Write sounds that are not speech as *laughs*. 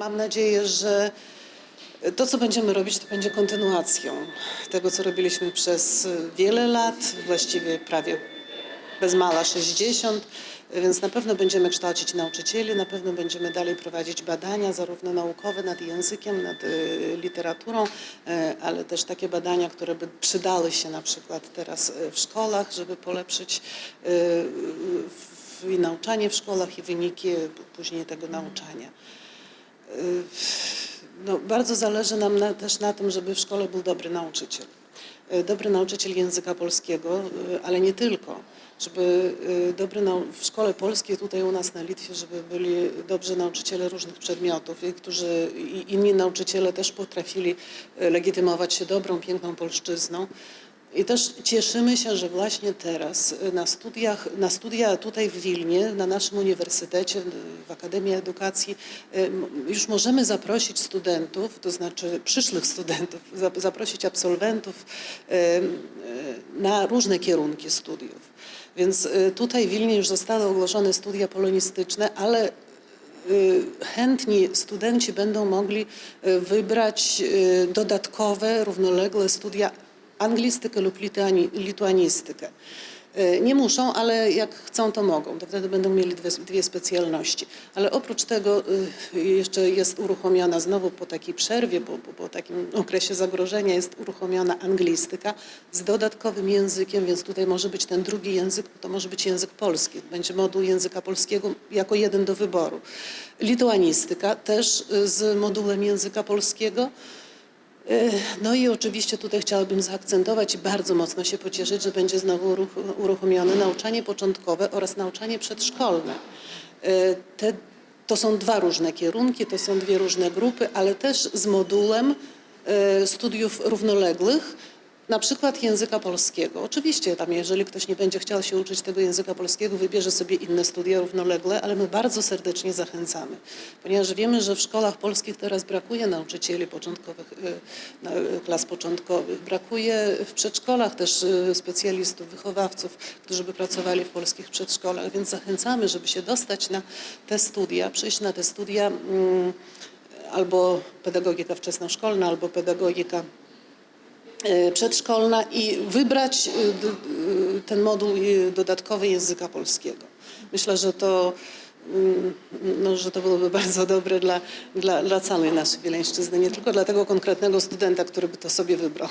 mam nadzieję, że to, co będziemy robić, to będzie kontynuacją tego, co robiliśmy przez wiele lat, właściwie prawie bez mala 60, więc na pewno będziemy kształcić nauczycieli, na pewno będziemy dalej prowadzić badania, zarówno naukowe nad językiem, nad y, literaturą, e, ale też takie badania, które by przydały się na przykład teraz e, w szkołach, żeby polepszyć e, i nauczanie w szkołach i wyniki później tego nauczania. Y, No, bardzo zależy nam na, też na tym, żeby w szkole był dobry nauczyciel. Y, Dobry nauczyciel języka polskiego, y, ale nie tylko. Żeby dobry w szkole polskiej tutaj u nas na Litwie, żeby byli dobrzy nauczyciele różnych przedmiotów, i którzy i inni nauczyciele też potrafili legitymować się dobrą, piękną polszczyzną. I też cieszymy się, że właśnie teraz y, na studiach, na studia tutaj w Wilnie, na naszym uniwersytecie, y, w Akademii Edukacji, y, już możemy zaprosić studentów, to znaczy przyszłych studentów, zap- zaprosić absolwentów na różne kierunki studiów. Więc tutaj w Wilnie już zostały ogłoszone studia polonistyczne, ale chętni studenci będą mogli wybrać dodatkowe, równolegle studia anglistykę lub lituani- lituanistykę. Y, Nie muszą, ale jak chcą, to mogą. To wtedy będą mieli dwie, dwie specjalności. Ale oprócz tego y, jeszcze jest uruchomiona znowu po takiej przerwie, po, po, takim okresie zagrożenia jest uruchomiona anglistyka z dodatkowym językiem, więc tutaj może być ten drugi język, to może być język polski. Będzie moduł języka polskiego jako jeden do wyboru. Lituanistyka też y, z modułem języka polskiego. No i oczywiście tutaj chciałabym zaakcentować i bardzo mocno się pocieszyć, że będzie znowu uruch- uruchomione nauczanie początkowe oraz nauczanie przedszkolne. Te, to są dwa różne kierunki, to są dwie różne grupy, ale też z modułem studiów równoległych, na przykład języka polskiego. Oczywiście tam, jeżeli ktoś nie będzie chciał się uczyć tego języka polskiego, wybierze sobie inne studia równoległe, ale my bardzo serdecznie zachęcamy, ponieważ wiemy, że w szkołach polskich teraz brakuje nauczycieli początkowych, y, y, klas początkowych. Brakuje w przedszkolach też y, specjalistów, wychowawców, którzy by pracowali w polskich przedszkolach, więc zachęcamy, żeby się dostać na te studia, przyjść na te studia mm, albo pedagogika wczesnoszkolna, albo pedagogika przedszkolna i wybrać d- d- ten moduł dodatkowy języka polskiego. Myślę, że to, mm, no, że to byłoby *laughs* bardzo dobre dla, dla, dla całej naszej Wileńszczyzny, nie tylko dla tego konkretnego studenta, który by to sobie wybrał.